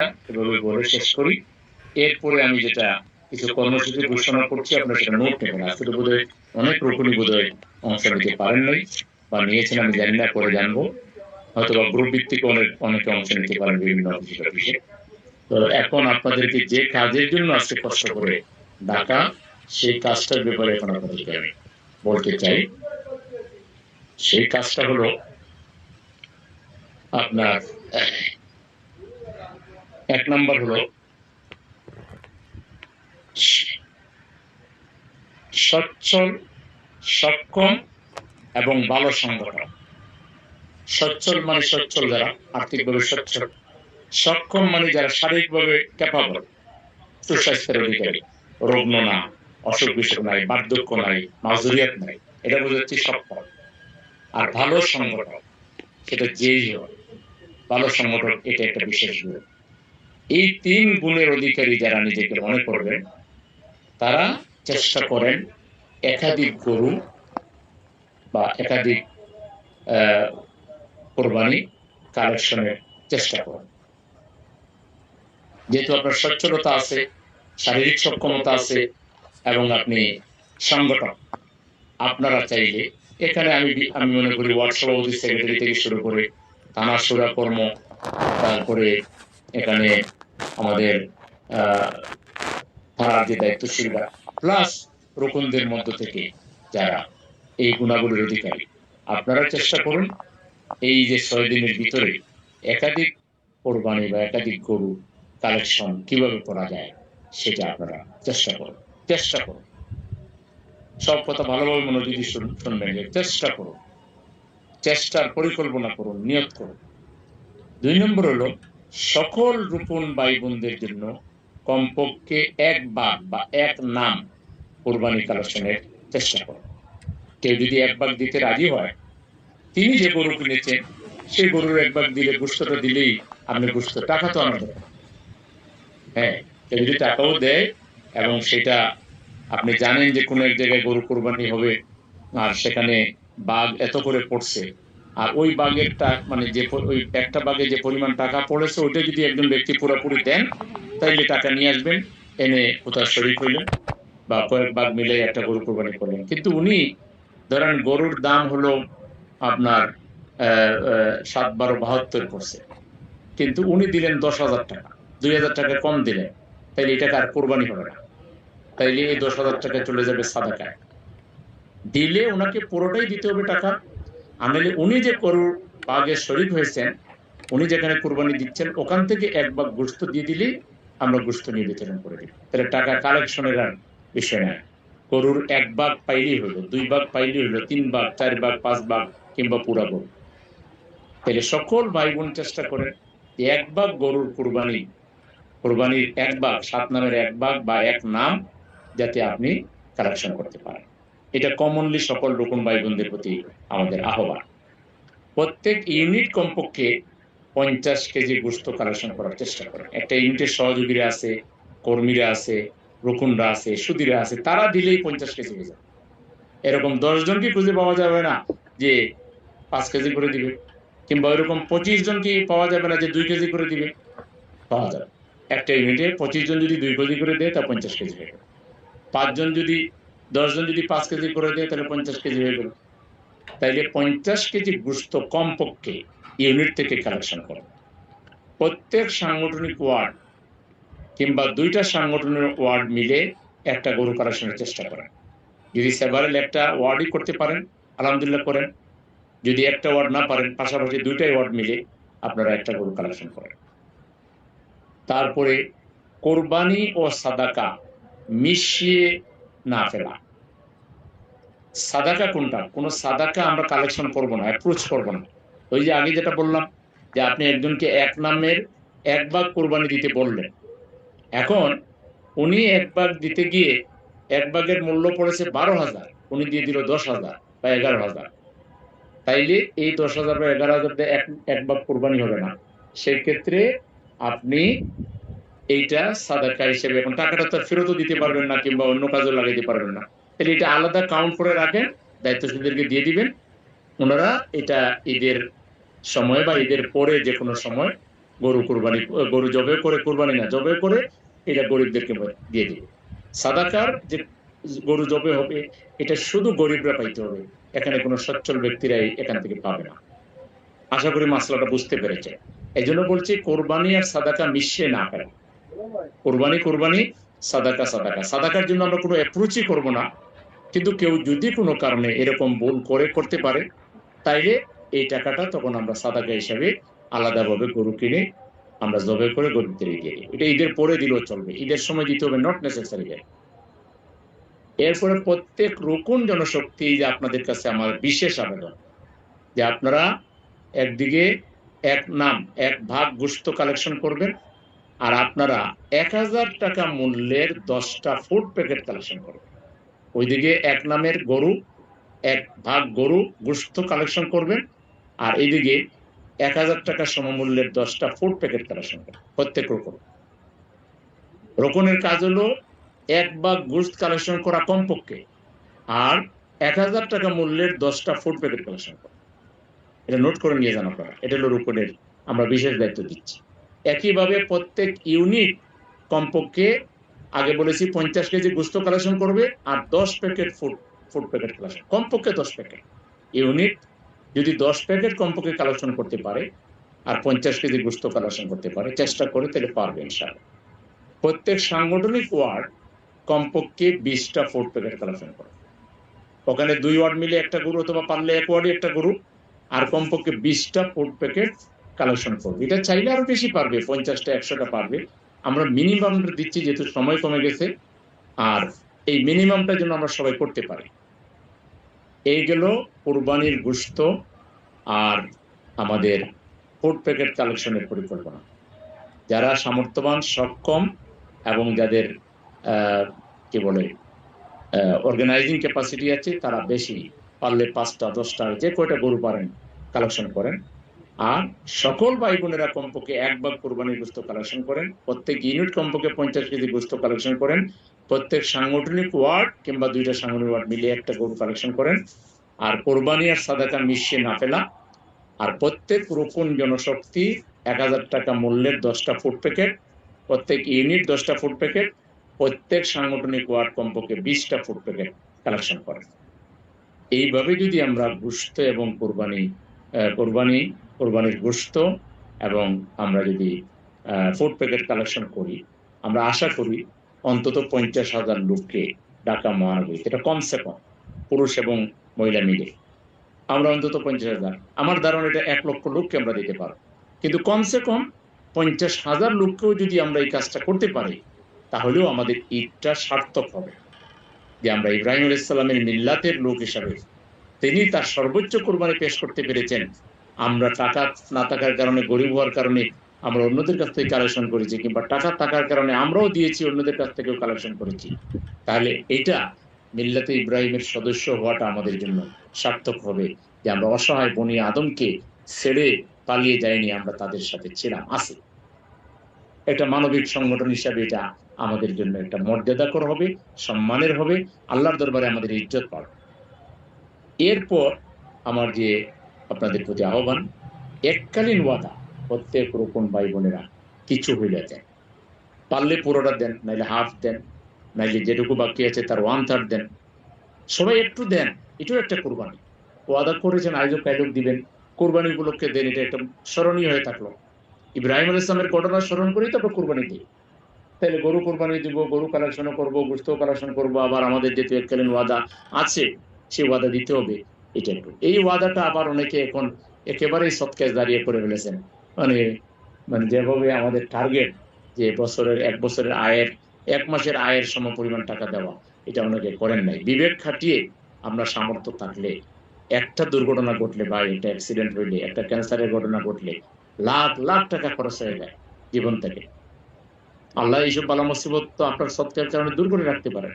এভাবে বলে শেষ করি। এরপরে আমি যেটা কিছু কর্মসূচি ঘোষণা করছি সেটা নোট নেবেন। অনেক রকমই অংশ নিতে পারেন নাই বা নিয়েছেন, আমি জানি না, পরে জানব। হয়তো বা গ্রুপ ভিত্তিক অনেক, অনেকে অংশ নিতে পারেন বিভিন্ন তো এখন আপনাদেরকে যে কাজের জন্য আজকে কষ্ট করে ডাকা, সেই কাজটার ব্যাপারে এখন আপনাদেরকে আমি বলতে চাই। সেই কাজটা হলো আপনার এক নম্বর হলো, সচ্ছল, সক্ষম এবং ভালো সংগঠন সচ্ছল মানে সচ্ছল যারা, আর্থিকভাবে সচ্ছল। সক্ষম মানে যারা শারীরিকভাবে ক্যাপাবল সুস্বাস্থ্যের অধিকারী। রোগ না, অসুখ বিসুখ নাই, বার্ধক্য নাই, মাজুরিয়াত নাই, এটা বোঝাচ্ছি সক্ষম। আর ভালো সংগঠন সেটা যেই হয় ভালো সংগঠন এটা একটা বিশেষ গুণ। এই তিন গুণের অধিকারী যারা নিজেকে মনে করবেন, তারা চেষ্টা করেন একাধিক গরু বা একাধিক কোরবানি কালেকশনের চেষ্টা করেন। যেহেতু আপনার সচ্ছলতা আছে, শারীরিক সক্ষমতা আছে এবং আপনি সংগঠন আপনারা চাইলে, এখানে আমি আমি মনে করি ওয়ার্ড সেক্রেটারি থেকে শুরু করে থানা সুরা কর্ম, তারপরে এখানে আমাদের থানার যে দায়িত্বশীলরা প্লাস রোকনদের মধ্য থেকে যারা এই গুণাবলীর অধিকারী আপনারা চেষ্টা করুন এই যে ছয় দিনের ভিতরে একাধিক কোরবানি বা একাধিক গরু কালেকশন কীভাবে করা যায়, সেটা আপনারা চেষ্টা করুন চেষ্টা করুন। সব কথা ভালোভাবে মনোযোগী শুন- শুনবেন চেষ্টা করুন, চেষ্টার পরিকল্পনা করুন, নিয়ত করুন। দুই নম্বর হলো সকল রূপন ভাই বোনদের জন্য কমপক্ষে এক বাঘ বা এক নাম কোরবানি কালেকশনের চেষ্টা করুন কেউ যদি এক বাঘ দিতে রাজি হয়, তিনি যে গরু কিনেছেন সেই গরুর এক বাঘ দিলে গোস্তটা দিলেই আপনি গোস্ত টাকা তো আনা দরকার। হ্যাঁ কেউ যদি টাকাও দেয় এবং সেটা আপনি জানেন যে কোনো এক জায়গায় গরু কোরবানি হবে, আর সেখানে বাঘ এত করে পড়ছে আর ওই বাঘের মানে যে ওই একটা বাঘে যে পরিমাণ টাকা পড়েছে, ওইটা যদি একজন ব্যক্তি পুরোপুরি দেন, তাইলে টাকা নিয়ে আসবেন, এনে কোথাও শরীর হইলেন বা কয়েক বাঘ মিলে একটা গরু কোরবানি করলেন। কিন্তু উনি, ধরেন গরুর দাম হলো আপনার সাত বারো বাহাত্তর করছে কিন্তু উনি দিলেন দশ হাজার টাকা। দুই হাজার টাকা কম দিলেন। তাইলে এটা আর কোরবানি হবে না। তাইলে এই দশ হাজার টাকা চলে যাবে সাদাকায়। দিলে ওনাকে পুরোটাই দিতে হবে টাকা আনলে উনি যে গরুর বাঘে শরিক হয়েছেন, উনি যেখানে কোরবানি দিচ্ছেন, ওখান থেকে এক ভাগ গোস্ত দিয়ে দিলেই আমরা গোস্ত নিয়ে বিতরণ করে দিই। তাহলে টাকা কালেকশনের আর বিষয় নয় গরুর এক ভাগ পাইলেই হলো, দুই ভাগ পাইলেই হলো, তিন ভাগ চার ভাগ পাঁচ ভাগ কিংবা পুরা গরু। তাহলে সকল ভাই বোন চেষ্টা করেন যে এক ভাগ গরুর কোরবানি, কোরবানির এক বাঘ সাত নামের এক ভাগ বা এক নাম যাতে আপনি কালেকশন করতে পারেন। এটা কমনলি সকল রকম ভাই বোনদের প্রতি আমাদের আহ্বান। প্রত্যেক ইউনিট কমপক্ষে পঞ্চাশ কেজি গোস্ত কালেকশন করার চেষ্টা করে একটা ইউনিটের সহযোগীরা আছে, কর্মীরা আছে, রকুনরা আছে, সুদীরা আছে, তারা দিলেই পঞ্চাশ কেজি হয়ে যাবে এরকম দশজনকে খুঁজে পাওয়া যাবে না যে পাঁচ কেজি করে দিবে, কিংবা এরকম পঁচিশ জনকে পাওয়া যাবে না যে দুই কেজি করে দিবে, পাওয়া যাবে। একটা ইউনিটে পঁচিশ জন যদি দুই কেজি করে দেয়, তা পঞ্চাশ কেজি হয়ে গেল পাঁচজন যদি দশজন যদি পাঁচ কেজি করে দেয়, তাহলে পঞ্চাশ কেজি হয়ে গেল। তাইলে পঞ্চাশ কেজি গুস্ত কমপক্ষে ইউনিট থেকে কালেকশন করে। প্রত্যেক সাংগঠনিক ওয়ার্ড কিংবা দুইটা সাংগঠনিক ওয়ার্ড মিলে একটা গরু কালেকশনের চেষ্টা করেন। যদি সেভারেল একটা ওয়ার্ডই করতে পারেন, আলহামদুলিল্লাহ করেন। যদি একটা ওয়ার্ড না পারেন, পাশাপাশি দুইটাই ওয়ার্ড মিলে আপনারা একটা গরু কালেকশন করেন। তারপরে কোরবানি ও সাদাকা মিশিয়ে না ফেলা। সাদাকা কোনটা? কোনো সাদাকা আমরা কালেকশন করব না অ্যাপ্রোচ করব না। ওই যে আগে যেটা বললাম, যে আপনি একজনকে এক নামের এক ভাগ কোরবানি দিতে বললেন। এখন উনি এক ভাগ দিতে গিয়ে এক ভাগের মূল্য পড়েছে বারো হাজার, উনি দিয়ে দিল দশ হাজার বা এগারো হাজার। তাইলে এই দশ হাজার বা এগারো হাজার এক এক ভাগ কোরবানি হবে না। সেক্ষেত্রে আপনি এইটা সাদাকা হিসেবে, এখন টাকাটা তো ফেরতও দিতে পারবেন না কিংবা অন্য কাজও লাগাইতে পারবেন না। তাহলে এটা আলাদা কাউন্ট করে রাখেন, দায়িত্বশীলদেরকে দিয়ে দিবেন। ওনারা এটা ঈদের সময় বা ঈদের পরে যে কোনো সময় গরু কোরবানি, গরু জবে করে কোরবানি না, জবে করে এটা গরিবদেরকে দিয়ে দিবে। সাদাকার যে গরু জবে হবে, এটা শুধু গরিবরা পাইতে হবে। এখানে কোনো সচ্ছল ব্যক্তিরাই এখান থেকে পাবে না। আশা করি মাসলাটা বুঝতে পেরেছে এই জন্য বলছি, কোরবানি আর সাদাকা মিশিয়ে না করে কোরবানি কোরবানি, সাদাকা সাদাকা। সাদাকার জন্য আমরা কোনো অ্যাপ্রোচই করব না। কিন্তু কেউ যদি কোনো কারণে এরকম ভুল করে করতে পারে, তাইলে এই টাকাটা তখন আমরা সাদাকা হিসাবে আলাদাভাবে গরু কিনে আমরা জবে করে গরিবদের দিয়ে এটা ঈদের পরে দিলেও চলবে। ঈদের সময় দিতে হবে নট নেসেসারি এরপরে প্রত্যেক রুকুন জনশক্তি যে আপনাদের কাছে আমার বিশেষ আবেদন, যে আপনারা একদিকে এক নাম, এক ভাগ গুস্ত কালেকশন করবেন, আর আপনারা এক হাজার টাকা মূল্যের দশটা ফুড প্যাকেট কালেকশন করবেন। ওইদিকে এক নামের গরু, এক ভাগ গরু গোস্ত কালেকশন করবেন। আর এইদিকে এক হাজার টাকা সমমূল্যের দশটা ফুড প্যাকেট কালেকশন করবেন, প্রত্যেক রকম। রোকনের কাজ হলো এক ভাগ গোস্ত কালেকশন করা কমপক্ষে, আর এক হাজার টাকা মূল্যের দশটা ফুড প্যাকেট কালেকশন করা এটা নোট করে নিয়ে যান আপনারা, এটা হলো রোকনের আমরা বিশেষ দায়িত্ব দিচ্ছি। একইভাবে প্রত্যেক ইউনিট কমপক্ষে আগে বলেছি পঞ্চাশ কেজি গুস্ত কালেকশন করবে আর দশ packet food food packet collection কমপক্ষে দশ প্যাকেট ইউনিট যদি দশ প্যাকেট কমপক্ষে কালেকশন করতে পারে আর পঞ্চাশ কেজি গুস্ত কালেকশন করতে পারে চেষ্টা করে তাহলে পারবে ইনশাআল্লাহ। প্রত্যেক সাংগঠনিক ওয়ার্ড কমপক্ষে বিশটা ফুড প্যাকেট কালেকশন করে। ওখানে দুই ওয়ার্ড মিলে একটা গরু অথবা পারলে এক ওয়ার্ডে একটা গরু আর কমপক্ষে বিশটা ফুড প্যাকেট কালেকশন করবে। এটা চাইলে আরও বেশি পারবে পঞ্চাশটা একশোটা পারবে। আমরা মিনিমামটা দিচ্ছি যেহেতু সময় কমে গেছে, আর এই মিনিমামটা যেন আমরা সবাই করতে পারি। এই গেল কোরবানির গুস্ত আর আমাদের ফুড প্যাকেট কালেকশনের পরিকল্পনা। যারা সামর্থ্যবান, সক্ষম এবং যাদের কি বলে অর্গানাইজিং ক্যাপাসিটি আছে, তারা বেশি পারলে পাঁচটা, দশটা, যে কয়টা গরু পারেন কালেকশন করেন। আর সকল ভাই বোনেরা কমপক্ষে এক ভাগ কোরবানির গোস্ত কালেকশন করেন। প্রত্যেক ইউনিট কমপক্ষে পঞ্চাশ কেজি গোস্ত কালেকশন করেন। প্রত্যেক সাংগঠনিক ওয়ার্ড কিংবা দুইটা সাংগঠনিক ওয়ার্ড মিলিয়ে একটা গরু কালেকশন করেন। আর কোরবানি আর সাদাকা মিশিয়ে না ফেলা। আর প্রত্যেক রোপণ জনশক্তি এক হাজার টাকা মূল্যের দশটা ফুড প্যাকেট, প্রত্যেক ইউনিট দশটা ফুড প্যাকেট, প্রত্যেক সাংগঠনিক ওয়ার্ড কমপক্ষে বিশটা ফুড প্যাকেট কালেকশন করেন। এইভাবে যদি আমরা গুস্ত এবং কোরবানি কোরবানি কোরবানির গোস্ত এবং আমরা যদি ফুড প্যাকেট কালেকশন করি, আমরা আশা করি অন্তত পঞ্চাশ হাজার লোককে ঢাকা মহানগরী এটা কমসে কম, পুরুষ এবং মহিলা মিলে। আমরা অন্তত পঞ্চাশ হাজার। আমার ধারণা এটা এক লক্ষ লোককে আমরা দিতে পারব। কিন্তু কমসে কম পঞ্চাশ হাজার লোককেও যদি আমরা এই কাজটা করতে পারি, তাহলেও আমাদের ঈদটা সার্থক হবে। যে আমরা ইব্রাহিম আলাইসাল্লামের মিল্লাতের লোক হিসাবে, তিনি তার সর্বোচ্চ কোরবানি পেশ করতে পেরেছেন। আমরা টাকা না থাকার কারণে, গরিব হওয়ার কারণে আমরা অন্যদের কাছ থেকে কালেকশন করেছি কিংবা টাকা থাকার কারণে আমরাও দিয়েছি, অন্যদের কাছ থেকেও কালেকশন করেছি। তাহলে এটা মিল্লাতে ইব্রাহিমের সদস্য হওয়াটা আমাদের জন্য সার্থক হবে যে আমরা অসহায় বনি আদমকে ছেড়ে পালিয়ে যাইনি, আমরা তাদের সাথে ছিলাম আসি একটা মানবিক সংগঠন হিসাবে এটা আমাদের জন্য একটা মর্যাদাকর হবে, সম্মানের হবে, আল্লাহর দরবারে আমাদের ইজ্জত পাবে। এরপর আমার যে আপনাদের প্রতি আহ্বান, এককালীন ওয়াদা প্রত্যেক রোপণ ভাই বোনেরা কিছু হইলে দেন। পারলে পুরোটা দেন, নাইলে হাফ দেন, নাইলে যেটুকু বাকি আছে তার ওয়ান থার্ড দেন। সবাই একটু দেন, এটাও একটা কোরবানি। ওয়াদা করেছেন, আয়োজক আয়োজক দিবেন, কোরবানি উপলক্ষে দেন, এটা একটা স্মরণীয় হয়ে থাকল। ইব্রাহিম আল ইসলামের ঘটনা স্মরণ করেই তারপর কোরবানি দিই। তাহলে গরু কোরবানি দিব, গরু কালেকশনও করব, গুস্ত কালেকশন করব, আবার আমাদের যেহেতু এককালীন ওয়াদা আছে, সেই ওয়াদা দিতে হবে। এটা এই ওয়াদাটা আবার অনেকে এখন একেবারেই সৎকেজ দাঁড়িয়ে করে ফেলেছেন। মানে মানে যেভাবে আমাদের টার্গেট যে বছরের, এক বছরের আয়ের, এক মাসের আয়ের সম পরিমাণ টাকা দেওয়া, এটা অনেকে করেন নাই। বিবেক খাটিয়ে আমরা সামর্থ্য থাকলে, একটা দুর্ঘটনা ঘটলে বা একটা অ্যাক্সিডেন্ট হইলে, একটা ক্যান্সারের ঘটনা ঘটলে, লাখ লাখ টাকা খরচ হয়ে যায় জীবন থেকে। আল্লাহ এইসব বালা মুসিবত তো আপনার সৎকার কারণে দূর করে রাখতে পারেন।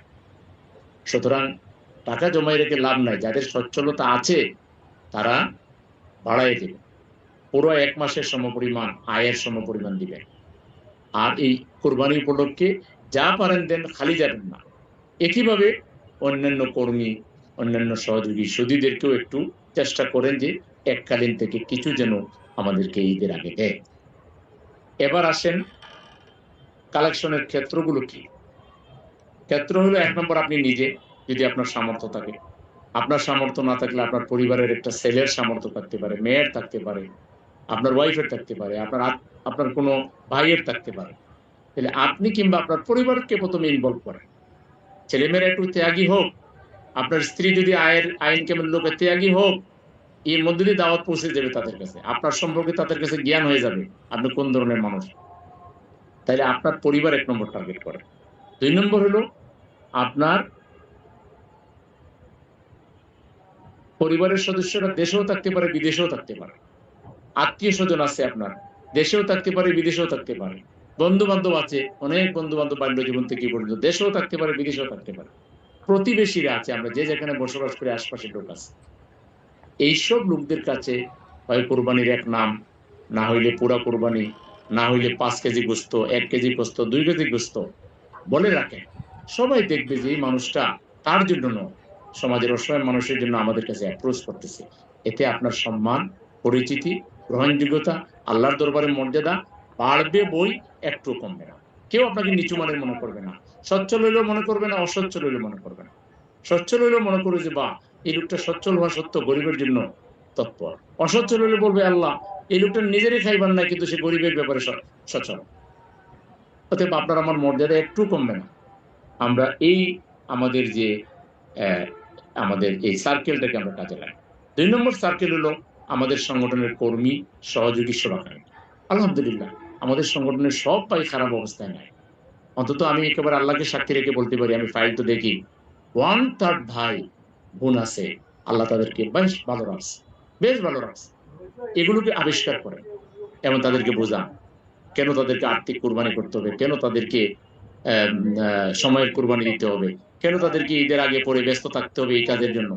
সুতরাং টাকা জমাই রেখে লাভ নাই, যাদের সচ্ছলতা আছে, তারা বাড়াই দেবে। পুরো এক মাসের সমপরিমাণ, আয়ের সমপরিমাণ দিবেন আর এই কোরবানি উপলক্ষে যা পারেন দেন খালি যাবেন না। একইভাবে অন্যান্য কর্মী, অন্যান্য সহযোগী সুদীদেরকেও একটু চেষ্টা করেন যে এককালীন থেকে কিছু যেন আমাদেরকে ঈদের আগে দেয়। এবার আসেন কালেকশনের ক্ষেত্রগুলো কি? ক্ষেত্র হলো এক নম্বর, আপনি নিজে যদি আপনার সামর্থ্য থাকে। আপনার সামর্থ্য না থাকলে আপনার পরিবারের একটা ছেলের সামর্থ্য থাকতে পারে, মেয়ের থাকতে পারে, আপনার ওয়াইফের থাকতে পারে, আপনার আপনার কোনো ভাইয়ের থাকতে পারে। তাহলে আপনি কিংবা আপনার পরিবারকে প্রথমে ইনভলভ করেন। ছেলেমেয়েরা একটু ত্যাগী হোক, আপনার স্ত্রী যদি আয়ের আইন কেমন লোকে ত্যাগী হোক, এর মধ্যে দিয়ে দাওয়াত পৌঁছে যাবে তাদের কাছে। আপনার সম্পর্কে তাদের কাছে জ্ঞান হয়ে যাবে, আপনি কোন ধরনের মানুষ। তাইলে আপনার পরিবার এক নম্বর টার্গেট করে। দুই নম্বর হলো, আপনার পরিবারের সদস্যরা দেশেও থাকতে পারে, বিদেশেও থাকতে পারে। আত্মীয় স্বজন আছে আপনার, দেশেও থাকতে পারে, বিদেশেও থাকতে পারে। বন্ধু বান্ধব আছে, অনেক বন্ধু বান্ধব বাল্য জীবন থেকে পর্যন্ত দেশেও থাকতে পারে, বিদেশেও থাকতে পারে। প্রতিবেশীরা আছে, আমরা যে যেখানে বসবাস করি, আশপাশের লোক আছে। এইসব লোকদের কাছে হয় কোরবানির এক নাম, না হইলে পুরা কোরবানি, না হইলে পাঁচ কেজি গোস্ত, এক কেজি গোস্ত দুই কেজি গোস্ত, বলে রাখে সবাই দেখবে যে এই মানুষটা তার জন্য নয়। সমাজের অসহায় মানুষের জন্য আমাদের কাছে অ্যাপ্রোচ করতেছে। এতে আপনার সম্মান, পরিচিতি, গ্রহণযোগ্যতা, আল্লাহর দরবারে মর্যাদা বাড়বে বই একটু কমবে না। কেউ আপনাকে নিচু মানের মনে করবে না। সচ্ছল হইলেও মনে করবে না, অসচ্ছল হইলেও মনে করবে না। সচ্ছল হইলেও মনে করবে যে বা এই লোকটা সচ্ছল হওয়া সত্য গরিবের জন্য তৎপর। অসচ্ছল হলে বলবে, আল্লাহ, এই লোকটা নিজেরই খাইবার না কিন্তু সে গরিবের ব্যাপারে সচল। অতএব আপনার আমার মর্যাদা একটু কমবে না। আমরা এই আমাদের যে আমাদের এই সার্কেলটাকে আমরা কাজে লাগাই। দুই নম্বর সার্কেল হলো আমাদের সংগঠনের কর্মী সহযোগী শুভাকাঙ্ক্ষী আলহামদুলিল্লাহ আমাদের সংগঠনের সব পাই খারাপ অবস্থায় নাই। অন্তত আমি একেবারে আল্লাহকে সাক্ষী রেখে বলতে পারি আমি ফাইল তো দেখি। ওয়ান থার্ড ভাই বোন আছে আল্লাহ তাদেরকে বেশ ভালো রাখছে বেশ ভালো রাখছে। এগুলোকে আবিষ্কার করে এবং তাদেরকে বোঝান কেন তাদেরকে আর্থিক কোরবানি করতে হবে কেন তাদেরকে আহ, সময়ের কোরবানি দিতে হবে। কেন তাদেরকে ঈদের আগে পরে ব্যস্ত থাকতে হবে এই কাজের জন্য?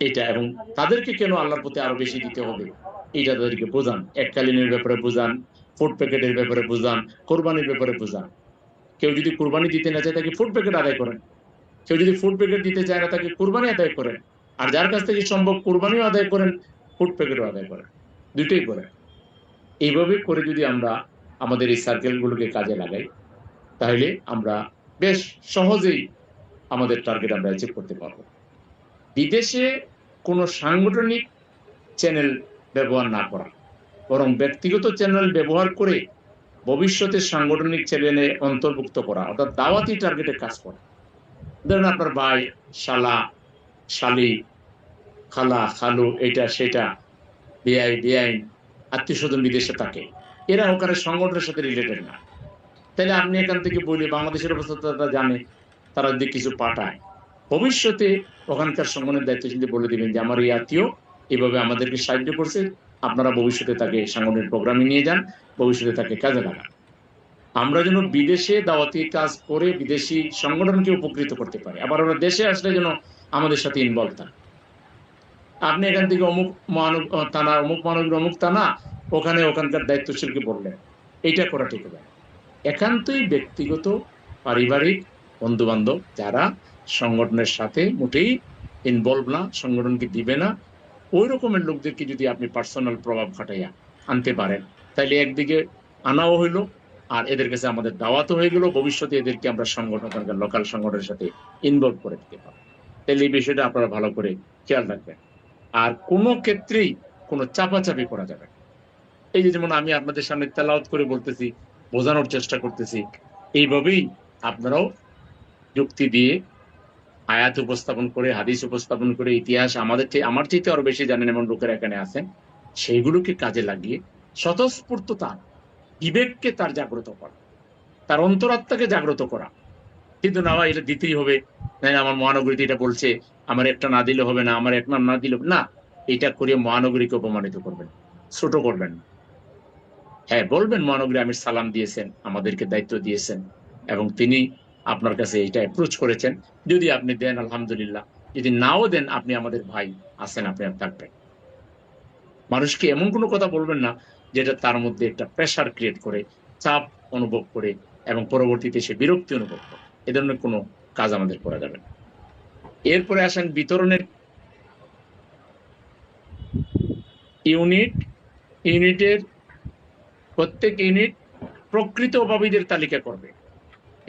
এটা এবং তাদেরকে কেন আল্লাহর প্রতি আরও বেশি দিতে হবে? এটা তাদেরকে বোঝান। এককালীনের ব্যাপারে বোঝান ফুড প্যাকেটের ব্যাপারে বোঝান, কোরবানির ব্যাপারে বোঝান। কেউ যদি কোরবানি দিতে না চায় তাকে ফুড প্যাকেট আদায় করেন। কেউ যদি ফুড প্যাকেট দিতে চায় না তাকে কোরবানি আদায় করেন। আর যার কাছ থেকে সম্ভব কোরবানিও আদায় করেন ফুড প্যাকেটও আদায় করেন। দুটোই করেন। এইভাবে করে যদি আমরা আমাদের এই সার্কেলগুলোকে কাজে লাগাই, তাহলে আমরা বেশ সহজেই আমাদের টার্গেট আমরা অ্যাচিভ করতে পারব। বিদেশে কোনো সাংগঠনিক চ্যানেল ব্যবহার না করা, বরং ব্যক্তিগত চ্যানেল ব্যবহার করে ভবিষ্যতে সাংগঠনিক চ্যানেলে অন্তর্ভুক্ত করা, অর্থাৎ দাওয়াতি টার্গেটে কাজ করা। ধরেন আপনার ভাই, শালা, শালি, খালা, খালু এটা সেটা, বেআই, বেআইন আত্মীয় স্বজন বিদেশে থাকে। এরা ওখানে সংগঠনের সাথে রিলেটেড না। তাহলে আপনি এখান থেকে বলি বাংলাদেশের অবস্থা তারা জানে তারা যদি কিছু পাঠায়। ভবিষ্যতে ওখানকার সংগঠনের দায়িত্বশীল বলে দিবেন যে আমার এই আত্মীয় এভাবে আমাদেরকে সাহায্য করছে আপনারা ভবিষ্যতে তাকে সাংগঠনিক প্রোগ্রামে নিয়ে যান ভবিষ্যতে তাকে কাজে লাগান। আমরা যেন বিদেশে দাওয়াতি কাজ করে বিদেশি সংগঠনকে উপকৃত করতে পারি। আবার ওরা দেশে আসলে যেন আমাদের সাথে ইনভলভ থাকে। আপনি এখান থেকে অমুক মহানব আহ, থানা অমুক মহানগর অমুক থানা ওখানে ওখানকার দায়িত্বশীলকে বললেন। এইটা করা ঠিক হবে। একান্তই ব্যক্তিগত, পারিবারিক বন্ধু বান্ধব যারা সংগঠনের সাথে মোটেই ইনভলভ না, সংগঠনকে দিবে না ওই রকমের লোকদেরকে যদি আপনি পার্সোনাল প্রভাব খাটাইয়া আনতে পারেন তাহলে একদিকে আনাও হইল, আর এদের কাছে আমাদের দাওয়াতও হয়ে গেল, ভবিষ্যতে এদেরকে আমরা সংগঠন লোকাল সংগঠনের সাথে ইনভলভ করে দিতে পারব তাহলে এই বিষয়টা আপনারা ভালো করে খেয়াল রাখবেন আর কোনো ক্ষেত্রেই কোনো চাপাচাপি করা যাবে না। এই যে যেমন আমি আপনাদের সামনে তেলাওয়াত করে বলতেছি বোঝানোর চেষ্টা করতেছি। এইভাবেই আপনারাও যুক্তি দিয়ে আয়াত উপস্থাপন করে, হাদিস উপস্থাপন করে, ইতিহাস আমাদের চেয়ে আমার চাইতে আরও বেশি জানেন এমন লোকেরা এখানে আছেন। সেইগুলোকে কাজে লাগিয়ে স্বতঃস্ফূর্ততা, বিবেককে তার জাগ্রত করা, তার অন্তরাত্মাকে জাগ্রত করা। কিন্তু না এটা দিতেই হবে। না, আমার মহানগরীতে এটা বলছে, আমার একটা না দিলে হবে না, আমার একটা না দিলে না, এটা করে মহানগরীকে অপমানিত করবেন ছোট করবেন না। হ্যাঁ বলবেন মহানগরী আমি সালাম দিয়েছেন, আমাদেরকে দায়িত্ব দিয়েছেন, এবং তিনি আপনার কাছে এটা অ্যাপ্রোচ করেছেন। যদি আপনি দেন, আলহামদুলিল্লাহ। যদি নাও দেন, আপনি আমাদের ভাই আছেন, আপনি আর থাকবেন। মানুষকে এমন কোনো কথা বলবেন না, যেটা তার মধ্যে একটা প্রেশার ক্রিয়েট করে, চাপ অনুভব করে, এবং পরবর্তীতে সে বিরক্তি অনুভব করে। এ ধরনের কোনো কাজ আমাদের করা যাবে না। এরপরে আসেন বিতরণের ইউনিট। ইউনিটের প্রত্যেক ইউনিট প্রকৃত অভাবীদের তালিকা করবে।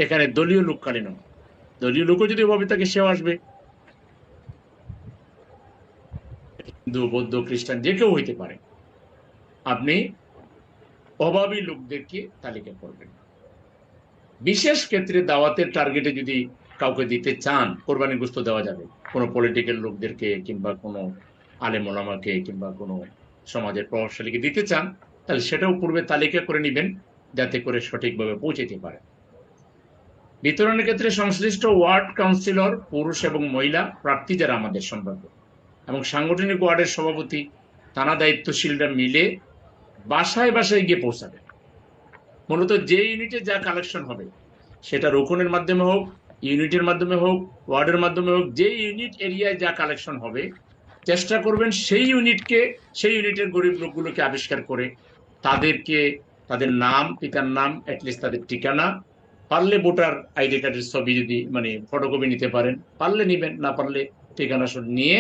এখানে দলীয় লোক খালি দলীয় লোকও যদি অভাবী থাকে সেও আসবে। হিন্দু, বৌদ্ধ, খ্রিস্টান, যে কেউ হইতে পারে। আপনি অভাবী লোকদেরকে তালিকা করবেন। বিশেষ ক্ষেত্রে দাওয়াতের টার্গেটে যদি কাউকে দিতে চান কোরবানি গোস্ত দেওয়া যাবে। কোনো পলিটিক্যাল লোকদেরকে কিংবা কোনো আলেম ওলামাকে কিংবা কোনো সমাজের প্রভাবশালীকে দিতে চান তাহলে সেটাও পূর্বে তালিকা করে নেবেন যাতে করে সঠিকভাবে পৌঁছাতে পারে। বিতরণের ক্ষেত্রে সংশ্লিষ্ট ওয়ার্ড কাউন্সিলর, পুরুষ এবং মহিলা প্রার্থী যারা আমাদের সম্ভাব্য এবং সাংগঠনিক ওয়ার্ডের সভাপতি থানা দায়িত্বশীলরা মিলে বাসায় বাসায় গিয়ে পৌঁছাবে। মূলত যে ইউনিটে যা কালেকশন হবে, সেটা রোকনের মাধ্যমে হোক, ইউনিটের মাধ্যমে হোক, ওয়ার্ডের মাধ্যমে হোক, যে ইউনিট এরিয়ায় যা কালেকশন হবে, চেষ্টা করবেন সেই ইউনিটকে, সেই ইউনিটের গরিব লোকগুলোকে আবিষ্কার করে তাদেরকে, তাদের নাম, পিতার নাম অ্যাটলিস্ট তাদের ঠিকানা। পারলে ভোটার আইডি কার্ডের ছবি যদি মানে ফটোকপি নিতে পারেন, পারলে নিবেন, না পারলে ঠিকানা নিয়ে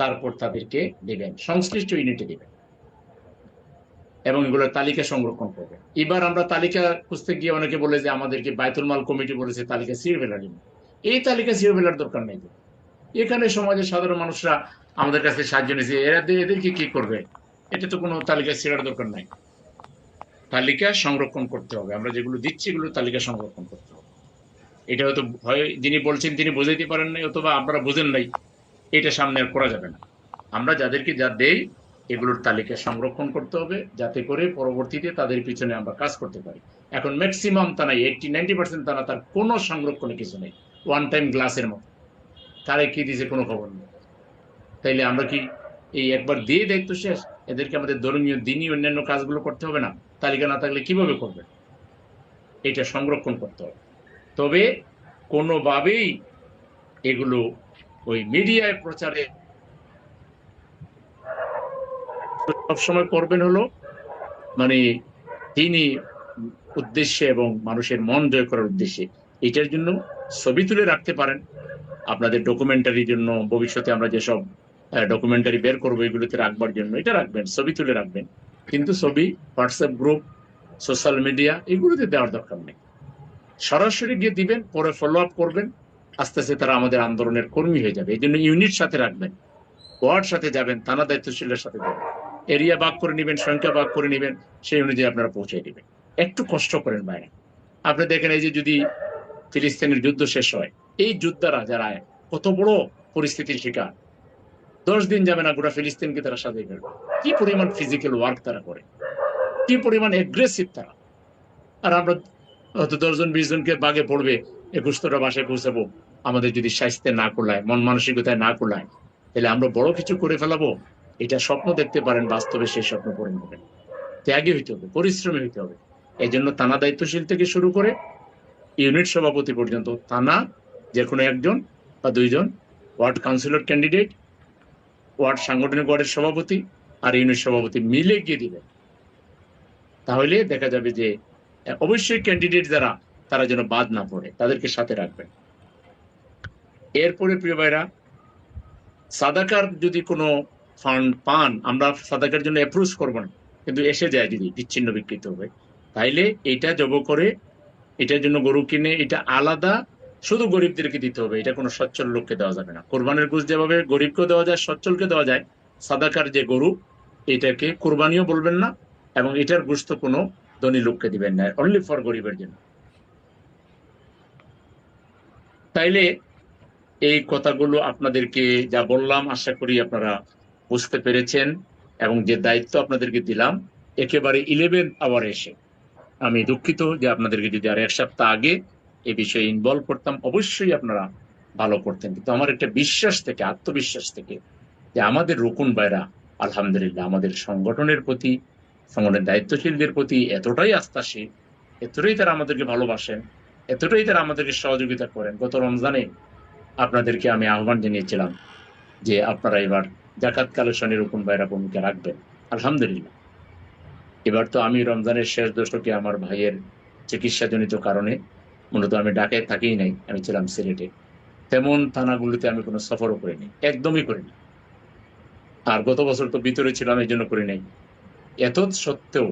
তারপর তাদেরকে দেবেন, সংশ্লিষ্ট ইউনিটে দেবেন। এবং এগুলো তালিকা সংরক্ষণ করবে এবার আমরা তালিকা খুঁজতে গিয়ে অনেকে বলে যে আমাদেরকে বায়তুল মাল কমিটি বলেছে, তালিকা ছিঁড়ে ফেলার জন্য এই তালিকা ছিঁড়ে ফেলার দরকার নেই। এখানে সমাজের সাধারণ মানুষরা আমাদের কাছে সাহায্য নিয়েছে, এরা এদেরকে কি করবে? এটা তো কোনো তালিকা ছিঁড়ার দরকার নাই। তালিকা সংরক্ষণ করতে হবে। আমরা যেগুলো দিচ্ছি এগুলো তালিকা সংরক্ষণ করতে হবে। এটা হয়তো ভয় যিনি বলছেন তিনি বোঝাইতে পারেন নাই অথবা আপনারা বোঝেন নাই, এটা সামনে আর করা যাবে না। আমরা যাদেরকে যা দেই, এগুলোর তালিকা সংরক্ষণ করতে হবে যাতে করে পরবর্তীতে তাদের পিছনে আমরা কাজ করতে পারি। এখন ম্যাক্সিমাম তা নাই এইটটি নাইনটি পার্সেন্ট তারা তার কোনো সংরক্ষণে কিছু নেই। ওয়ান টাইম গ্লাসের মতো। কারে কি দিয়েছে কোনো খবর নেই। তাইলে আমরা কি এই একবার দিয়ে দায়িত্ব শেষ? এদেরকে আমাদের ধর্মীয়, দিনই অন্যান্য কাজগুলো করতে হবে না। তালিকা না থাকলে কীভাবে করবে? এটা সংরক্ষণ করতে হবে। তবে কোনোভাবেই এগুলো ওই মিডিয়ায় প্রচারে সবসময় করবেন হলো মানে তিনি উদ্দেশ্যে এবং মানুষের মন জয় করার উদ্দেশ্যে। এটার জন্য ছবি তুলে রাখতে পারেন। আপনাদের ডকুমেন্টারির জন্য, ভবিষ্যতে আমরা যেসব ডকুমেন্টারি বের করব, এগুলোতে রাখবার জন্য, এটা রাখবেন, ছবি তুলে রাখবেন। কিন্তু ছবি হোয়াটসঅ্যাপ গ্রুপ সোশ্যাল মিডিয়া এগুলোতে দেওয়ার দরকার নেই। সরাসরি গিয়ে দিবেন, পরে ফলো আপ করবেন, আস্তে আস্তে তারা আমাদের আন্দোলনের কর্মী হয়ে যাবে। এই জন্য ইউনিট সাথে রাখবেন ওয়ার্ড সাথে যাবেন, থানা দায়িত্বশীলের সাথে যাবেন। এরিয়া ভাগ করে নেবেন, সংখ্যা ভাগ করে নেবেন, সেই অনুযায়ী আপনারা পৌঁছে দিবেন। একটু কষ্ট করেন বাইরে আপনি দেখেন এই যে যদি ফিলিস্তিনের যুদ্ধ শেষ হয়, এই যোদ্ধারা যারা কত বড় পরিস্থিতির শিকার দশ দিন যাবে না গোটা ফিলিস্তিনকে তারা সাজিয়ে ফেলবে। কি পরিমাণ ফিজিক্যাল ওয়ার্ক তারা করে? কি পরিমাণ এগ্রেসিভ তারা? আর আমরা হয়তো দশজন বিশ জনকে বাগে পড়বে একুশতটা বাসায় পৌঁছাবো। আমাদের যদি স্বাস্থ্যে না কোলায়, মন মানসিকতায় না কোলায়, তাহলে আমরা বড় কিছু করে ফেলাবো? এটা স্বপ্ন দেখতে পারেন, বাস্তবে সেই স্বপ্ন পূরণ হবেন ত্যাগী হইতে হবে, পরিশ্রমী হইতে হবে। এই জন্য তানা দায়িত্বশীল থেকে শুরু করে ইউনিট সভাপতি পর্যন্ত, তানা যে কোনো একজন বা দুইজন, ওয়ার্ড কাউন্সিলর ক্যান্ডিডেট ওয়ার্ড, সাংগঠনিক ওয়ার্ডের সভাপতি আর ইউনিট সভাপতি মিলে গিয়ে দিবেন তাহলে দেখা যাবে যে, অবশ্যই ক্যান্ডিডেট যারা, তারা যেন বাদ না পড়ে, তাদেরকে সাথে রাখবেন। এরপরে প্রিয় ভাইরা, সাদাকার যদি কোনো ফান্ড পান, আমরা সাদাকার জন্য অ্যাপ্রোচ করব না, কিন্তু এসে যায় যদি বিচ্ছিন্ন বিকৃত হবে তাইলে এটা জব করে, এটার জন্য গরু কিনে, এটা আলাদা শুধু গরিবদেরকে দিতে হবে, এটা কোনো সচ্ছল লোককে দেওয়া যাবে না। কোরবানের গুজ যেভাবে গরিবকে দেওয়া যায়, সচ্ছলকে দেওয়া যায়, সাদাকার যে গরু, এটাকে কোরবানিও বলবেন না, এবং এটার গুস্ত কোনো ধনী লোককে দিবেন না অনলি ফর গরিবের জন্য। তাইলে এই কথাগুলো আপনাদেরকে যা বললাম, আশা করি আপনারা বুঝতে পেরেছেন, এবং যে দায়িত্ব আপনাদেরকে দিলাম, একেবারে ইলেভেন আওয়ার এসে। আমি দুঃখিত যে আপনাদেরকে যদি আর এক সপ্তাহ আগে এই বিষয়ে ইনভলভ করতাম, অবশ্যই আপনারা ভালো করতেন। কিন্তু আমার একটা বিশ্বাস থেকে, আত্মবিশ্বাস থেকে যে আমাদের রুকুন বাইরা আলহামদুলিল্লাহ, আমাদের সংগঠনের প্রতি, সংগঠনের দায়িত্বশীলদের প্রতি এতটাই আস্থাশীল, এতটাই তারা আমাদেরকে ভালোবাসেন, এতটাই তারা আমাদেরকে সহযোগিতা করেন। গত রমজানে আপনাদেরকে আমি আহ্বান জানিয়েছিলাম যে আপনারা এবার জাকাত কালেকশনের রুকুন বাইরা ভূমিকা রাখবেন। আলহামদুলিল্লাহ। এবার তো আমি রমজানের শেষ দশকে আমার ভাইয়ের চিকিৎসাজনিত কারণে মূলত আমি ঢাকায় থাকিই নাই, আমি ছিলাম সিলেটে। তেমন থানাগুলিতে আমি কোনো সফরও করিনি, একদমই করিনি। আর গত বছর তো ভিতরে ছিলাম, এই জন্য করি নাই। এত সত্ত্বেও,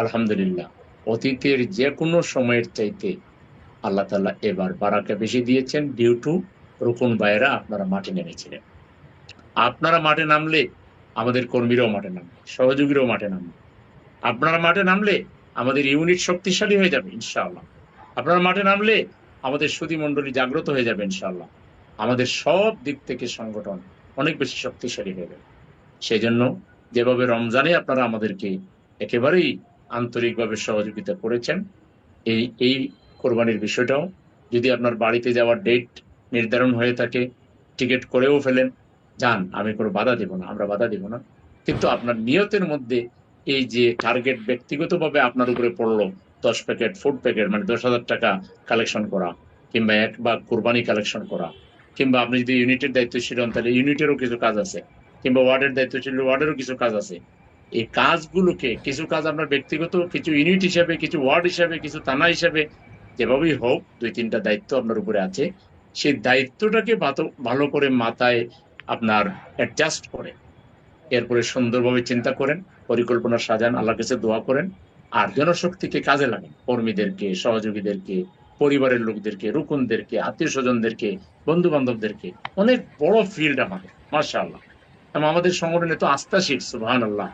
আলহামদুলিল্লাহ, অতীতের যে কোনো সময়ের চাইতে আল্লাহ তাআলা এবার বারাকা বেশি দিয়েছেন ডিউ টু রুকুন ভাইয়েরা আপনারা মাঠে নেমেছিলেন। আপনারা মাঠে নামলে আমাদের কর্মীরাও মাঠে নামবে, সহযোগীরাও মাঠে নামবে। আপনারা মাঠে নামলে আমাদের ইউনিট শক্তিশালী হয়ে যাবে, ইনশাআল্লাহ। আপনারা মাঠে নামলে আমাদের সুদী মণ্ডলী জাগ্রত হয়ে যাবে ইনশাল্লাহ আমাদের সব দিক থেকে সংগঠন অনেক বেশি শক্তিশালী হয়ে যাবে। সেই জন্য যেভাবে রমজানে আপনারা আমাদেরকে একেবারেই আন্তরিকভাবে সহযোগিতা করেছেন, এই এই কোরবানির বিষয়টাও যদি আপনার বাড়িতে যাওয়ার ডেট নির্ধারণ হয়ে থাকে টিকিট করেও ফেলেন, যান, আমি কোনো বাধা দেব না, আমরা বাধা দেব না। কিন্তু আপনার নিয়তের মধ্যে এই যে টার্গেট ব্যক্তিগতভাবে আপনার উপরে পড়ল দশ প্যাকেট ফুড প্যাকেট মানে দশ হাজার টাকা কালেকশন করা, কিংবা এক বা কোরবানি কালেকশন করা, কিংবা আপনি যদি ইউনিটের দায়িত্বশীল হন তাহলে ইউনিটেরও কিছু কাজ আছে, কিংবা ওয়ার্ডের দায়িত্বশীল ওয়ার্ডেরও কিছু কাজ আছে। এই কাজগুলোকে, কিছু কাজ আপনার ব্যক্তিগত, কিছু ইউনিট হিসাবে, কিছু ওয়ার্ড হিসাবে, কিছু থানা হিসাবে, যেভাবেই হোক, দুই তিনটা দায়িত্ব আপনার উপরে আছে, সেই দায়িত্বটাকে ভালো করে মাথায় আপনার অ্যাডজাস্ট করে। এরপরে সুন্দরভাবে চিন্তা করেন, পরিকল্পনা সাজান, আল্লাহর কাছে দোয়া করেন আর জনশক্তিকে কাজে লাগান কর্মীদেরকে, সহযোগীদেরকে, পরিবারের লোকদেরকে, রুকুনদেরকে আত্মীয় স্বজনদেরকে বন্ধু বান্ধবদেরকে অনেক বড় ফিল্ড আমাদের মার্শাল আল্লাহ এবং আমাদের সংগঠনে তো আস্থাশীল সুবাহান আল্লাহ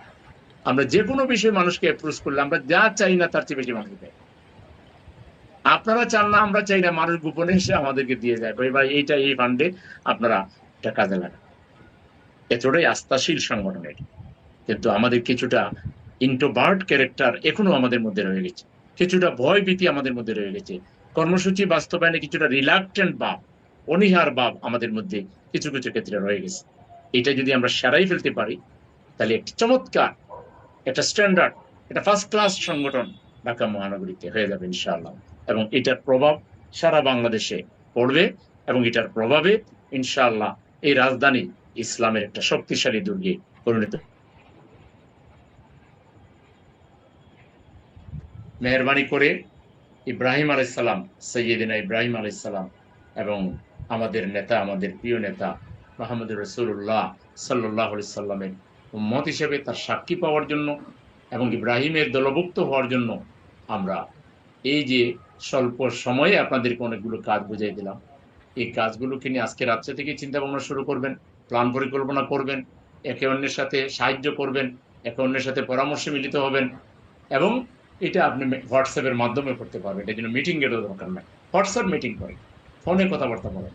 আমরা যে কোনো বিষয়ে মানুষকে অ্যাপ্রোচ করলে আমরা যা চাই না তার চেয়ে বেশি মানুষ দেয় আপনারা চান না, আমরা চাই না, মানুষ গোপনে এসে আমাদেরকে দিয়ে যায়, ভাই ভাই, এইটা, এই ফান্ডে আপনারা এটা কাজে লাগান। এতটাই আস্থাশীল সংগঠন এটি। কিন্তু আমাদের কিছুটা ইন্টোবার্ট ক্যারেক্টার এখনও আমাদের মধ্যে রয়ে গেছে। কিছুটা ভয় ভীতি আমাদের মধ্যে রয়ে গেছে। কর্মসূচি বাস্তবায়নে কিছুটা রিলাক্টেন্ট ভাব, অনীহার ভাব আমাদের মধ্যে কিছু কিছু ক্ষেত্রে রয়ে গেছে। এটা যদি আমরা সারাই ফেলতে পারি, তাহলে একটি চমৎকার, একটা স্ট্যান্ডার্ড একটা ফার্স্ট ক্লাস সংগঠন ঢাকা মহানগরীতে হয়ে যাবে ইনশাআল্লাহ। এবং এটার প্রভাব সারা বাংলাদেশে পড়বে এবং এটার প্রভাবে ইনশাআল্লাহ এই রাজধানী ইসলামের একটা শক্তিশালী দুর্গে পরিণত মেহরবানি করে ইব্রাহিম আলাইসাল্লাম সৈয়দিনা ইব্রাহিম আলাইসাল্লাম এবং আমাদের নেতা, আমাদের প্রিয় নেতা মোহাম্মদ রসুল্লাহ সাল্লাহ সাল্লামের উম্মত হিসেবে তার সাক্ষী পাওয়ার জন্য এবং ইব্রাহিমের দলভুক্ত হওয়ার জন্য আমরা এই যে স্বল্প সময়ে আপনাদেরকে অনেকগুলো কাজ বুঝিয়ে দিলাম, এই কাজগুলোকে নিয়ে আজকে রাত্রে থেকে চিন্তা ভাবনা শুরু করবেন, প্ল্যান পরিকল্পনা করবেন, একে অন্যের সাথে সাহায্য করবেন, একে অন্যের সাথে পরামর্শে মিলিত হবেন এবং এটা আপনি হোয়াটসঅ্যাপের মাধ্যমে করতে পারবেন। এই জন্য মিটিং এরও দরকার নাই। হোয়াটসঅ্যাপ মিটিং করে ফোনে কথাবার্তা বলেন।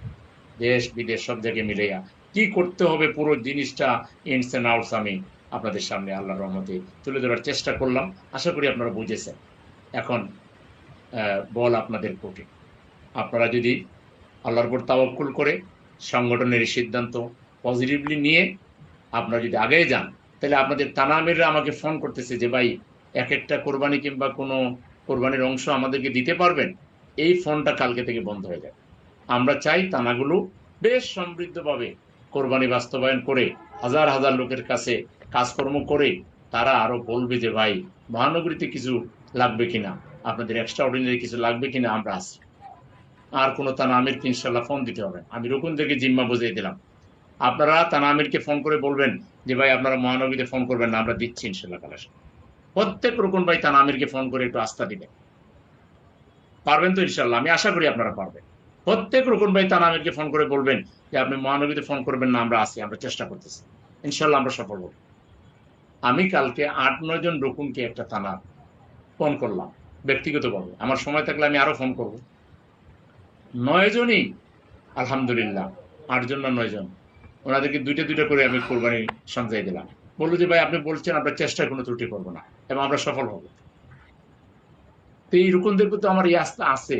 দেশ, বিদেশ, সব জায়গায় মিলাইয়া কি করতে হবে পুরো জিনিসটা ইনস অ্যান্ড আউটস আমি আপনাদের সামনে আল্লাহর রহমতে তুলে ধরার চেষ্টা করলাম। আশা করি আপনারা বুঝেছেন। এখন বল আপনাদের কোর্টে আপনারা যদি আল্লাহর উপর তাওয়াক্কুল করে, সংগঠনের সিদ্ধান্ত পজিটিভলি নিয়ে আপনারা যদি আগে যান, তাহলে আপনাদের তানামিররা আমাকে ফোন করতেছে যে, ভাই এক একটা কোরবানি কিংবা কোনো কোরবানির অংশ আমাদেরকে দিতে পারবেন, এই ফোনটা কালকে থেকে বন্ধ হয়ে যাবে। আমরা চাই তানাগুলো বেশ সমৃদ্ধভাবে কোরবানি বাস্তবায়ন করে, হাজার হাজার লোকের কাছে কাজকর্ম করে তারা আরও বলবে যে, ভাই, মহানগরীতে কিছু লাগবে কিনা? আপনাদের এক্সট্রা অর্ডিনারি কিছু লাগবে কিনা? আমরা আছি। আর কোনো তানা আমিরকে ইনশাল্লাহ ফোন দিতে হবে। আমি রকুনদেরকে জিম্মা বুঝিয়ে দিলাম। আপনারা তানা আমিরকে ফোন করে বলবেন যে, ভাই, আপনারা মহানগরীতে ফোন করবেন না, আমরা দিচ্ছি ইনশাল্লাহ কালাস প্রত্যেক রকম ভাই তানা আমিরকে ফোন করে একটু আস্থা দিবেন পারবেন তো ইনশাল্লাহ আমি আশা করি আপনারা পারবেন। প্রত্যেক রকম ভাই তানা আমিরকে ফোন করে বলবেন যে, আপনি মহানগরীতে ফোন করবেন না, আমরা আছি, আমরা চেষ্টা করতেছি। ইনশাল্লাহ আমরা সফল হব। আমি কালকে আট, নয় জন রকুনকে একটা থানা ফোন করলাম ব্যক্তিগতভাবে আমার সময় থাকলে আমি আরও ফোন করব। নয় জনই, আলহামদুলিল্লাহ আটজন না নয় জন, ওনাদেরকে দুইটা দুইটা করে আমি কোরবানি সঞ্চয় দিলাম। বলল যে, ভাই, আপনি বলছেন আপনার চেষ্টায় কোনো ত্রুটি করব না এবং আমরা সফল হব। তো এই রুকুনদের প্রতি আমার এই আস্থা আছে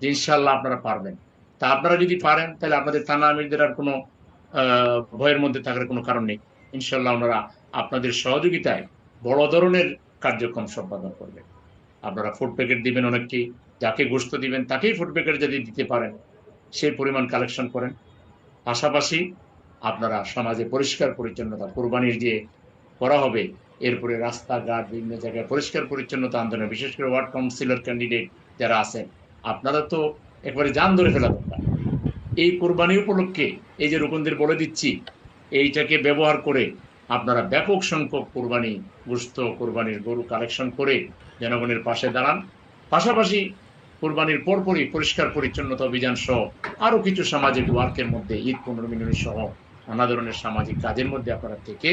যে ইনশাল্লাহ আপনারা পারবেন। তা আপনারা যদি পারেন, তাহলে আপনাদের থানা আমিরদের আর কোনো ভয়ের মধ্যে থাকার কোনো কারণ নেই। ইনশাল্লাহ ওনারা আপনাদের সহযোগিতায় বড় ধরনের কার্যক্রম সম্পাদন করবেন আপনারা ফুড প্যাকেট দিবেন অনেককে, যাকে গোস্ত দিবেন, তাকেই ফুড প্যাকেট যদি দিতে পারেন, সেই পরিমাণ কালেকশন করেন। পাশাপাশি আপনারা সমাজে পরিষ্কার পরিচ্ছন্নতা, কোরবানির যে করা হবে। এরপরে রাস্তাঘাট, বিভিন্ন জায়গায় পরিষ্কার পরিচ্ছন্নতা আন্দোলন, বিশেষ করে ওয়ার্ড কাউন্সিলর ক্যান্ডিডেট যারা আছেন, আপনারা তো একবারে যান ধরে ফেলা দরকার। এই কোরবানি উপলক্ষে এই যে রোপণদের বলে দিচ্ছি, এইটাকে ব্যবহার করে আপনারা ব্যাপক সংখ্যক কোরবানি গোস্ত কোরবানির গরু কালেকশন করে জনগণের পাশে দাঁড়ান। পাশাপাশি কোরবানির পরপরই পরিষ্কার পরিচ্ছন্নতা অভিযান সহ আরও কিছু সামাজিক ওয়ার্কের মধ্যে ঈদ, পুনর্মিলনী সহ নানা ধরনের সামাজিক কাজের মধ্যে আপনারা থেকে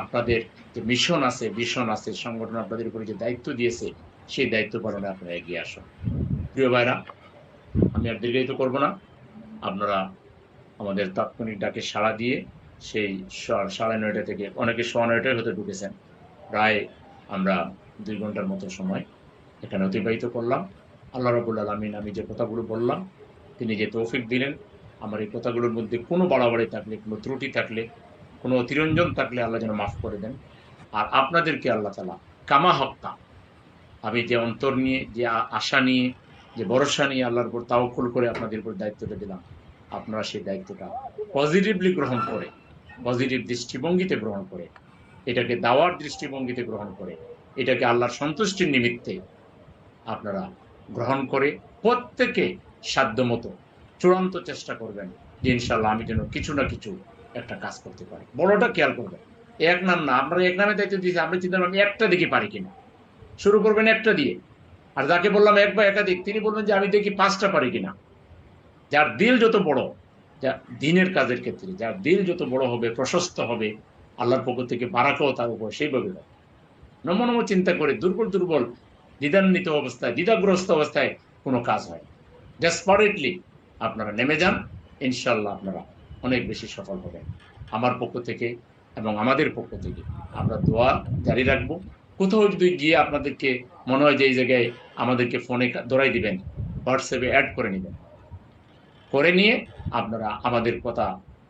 আপনাদের যে মিশন আছে ভিশন আছে, সংগঠন আপনাদের উপরে যে দায়িত্ব দিয়েছে, সেই দায়িত্ব পালনে আপনারা এগিয়ে আসুন। প্রিয় ভাইরা, আমি আর দীর্ঘায়িত করব না। আপনারা আমাদের তাৎক্ষণিক ডাকে সাড়া দিয়ে সেই সাড়ে নয়টা থেকে অনেকে সোয়া নয়টায় হতে ঢুকেছেন। প্রায় আমরা দুই ঘণ্টার মতো সময় এখানে অতিবাহিত করলাম। আল্লাহ রবুল আলমিন আমি যে কথাগুলো বললাম, তিনি যে তৌফিক দিলেন আমার এই কথাগুলোর মধ্যে কোনো বাড়াবাড়ি থাকলে, কোনো ত্রুটি থাকলে, কোনো অতিরঞ্জন থাকলে আল্লাহ যেন মাফ করে দেন। আর আপনাদেরকে আল্লাহ তালা কামা হত্যা আমি যে অন্তর নিয়ে, যে আশা নিয়ে, যে ভরসা নিয়ে আল্লাহর উপর তাওকুল করে আপনাদের উপর দায়িত্বটা দিলাম, আপনারা সেই দায়িত্বটা পজিটিভলি গ্রহণ করে, পজিটিভ দৃষ্টিভঙ্গিতে গ্রহণ করে, এটাকে দাওয়ার দৃষ্টিভঙ্গিতে গ্রহণ করে, এটাকে আল্লাহর সন্তুষ্টির নিমিত্তে আপনারা গ্রহণ করে প্রত্যেকে সাধ্যমতো চূড়ান্ত চেষ্টা করবেন যে ইনশাল্লাহ আমি যেন কিছু না কিছু একটা কাজ করতে পারি। বড়টা খেয়াল করবেন। এক নাম না, আপনারা এক নামে দায়িত্ব দিয়েছি আমরা চিন্তা আমি একটা দিকে পারি কিনা। শুরু করবেন একটা দিয়ে। আর যাকে বললাম এক বা একাধিক, তিনি বলবেন যে আমি দেখি পাঁচটা পারি কিনা। যার দিল যত বড়, যা দিনের কাজের ক্ষেত্রে, যার দিল যত বড় হবে, প্রশস্ত হবে, আল্লাহর পক্ষ থেকে বারাকাও তার উপর সেইভাবে হবে নম নম চিন্তা করে দুর্বল দুর্বল, দ্বিধান্বিত অবস্থায়, দ্বিধাগ্রস্ত অবস্থায় কোনো কাজ হয় ডেসপারেটলি আপনারা নেমে যান ইনশাল্লাহ আপনারা অনেক বেশি সফল হবেন। আমার পক্ষ থেকে এবং আমাদের পক্ষ থেকে আমরা দোয়া জারি রাখব। কোথাও যদি গিয়ে আপনাদেরকে মনে হয় যে এই জায়গায় আমাদেরকে ফোনে ধরাই দিবেন, হোয়াটসঅ্যাপে অ্যাড করে নেবেন। করে নিয়ে আপনারা আমাদের কথা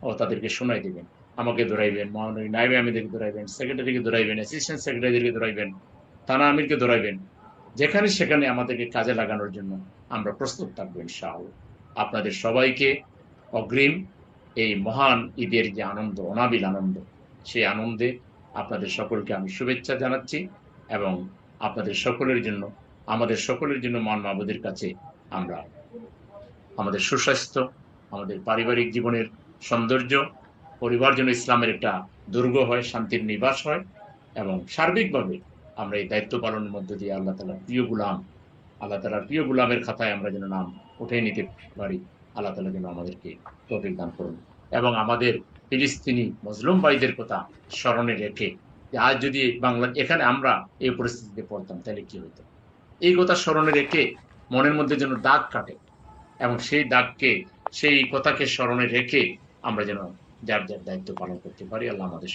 ও তাদেরকে শোনাই দিবেন। আমাকে ধরাইবেন মহানবী নাইবে আমিদেরকে ধরাইবেন সেক্রেটারিকে ধরাইবেন অ্যাসিস্ট্যান্ট সেক্রেটারিকে ধরাইবেন থানা আমিরকে ধরাইবেন যেখানে সেখানে আমাদেরকে কাজে লাগানোর জন্য আমরা প্রস্তুত থাকব ইনশাআল্লাহ। আপনাদের সবাইকে অগ্রিম এই মহান ঈদের যে আনন্দ, অনাবিল আনন্দ, সেই আনন্দে আপনাদের সকলকে আমি শুভেচ্ছা জানাচ্ছি এবং আপনাদের সকলের জন্য, আমাদের সকলের জন্য মান মাবুদের কাছে আমরা, আমাদের সুস্বাস্থ্য, আমাদের পারিবারিক জীবনের সৌন্দর্য, পরিবার যেন ইসলামের একটা দুর্গ হয়, শান্তির নিবাস হয় এবং সার্বিকভাবে আমরা এই দায়িত্ব পালনের মধ্য দিয়ে আল্লাহ তালার প্রিয় গুলাম, আল্লাহ তালার প্রিয় গুলামের খাতায় আমরা যেন নাম উঠে নিতে পারি। আল্লাহ তালা যেন আমাদেরকে তৌফিক দান করুন। এবং আমাদের ফিলিস্তিনি মজলুম ভাইদের কথা স্মরণে রেখে যে আজ যদি বাংলা, এখানে আমরা এই পরিস্থিতিতে পড়তাম, তাহলে কি হতো এই কথা স্মরণে রেখে মনের মধ্যে যেন দাগ কাটে এবং সেই দাগকে, সেই কথাকে স্মরণে রেখে আমরা যেন যার যার দায়িত্ব পালন করতে পারি। আল্লাহ আমাদের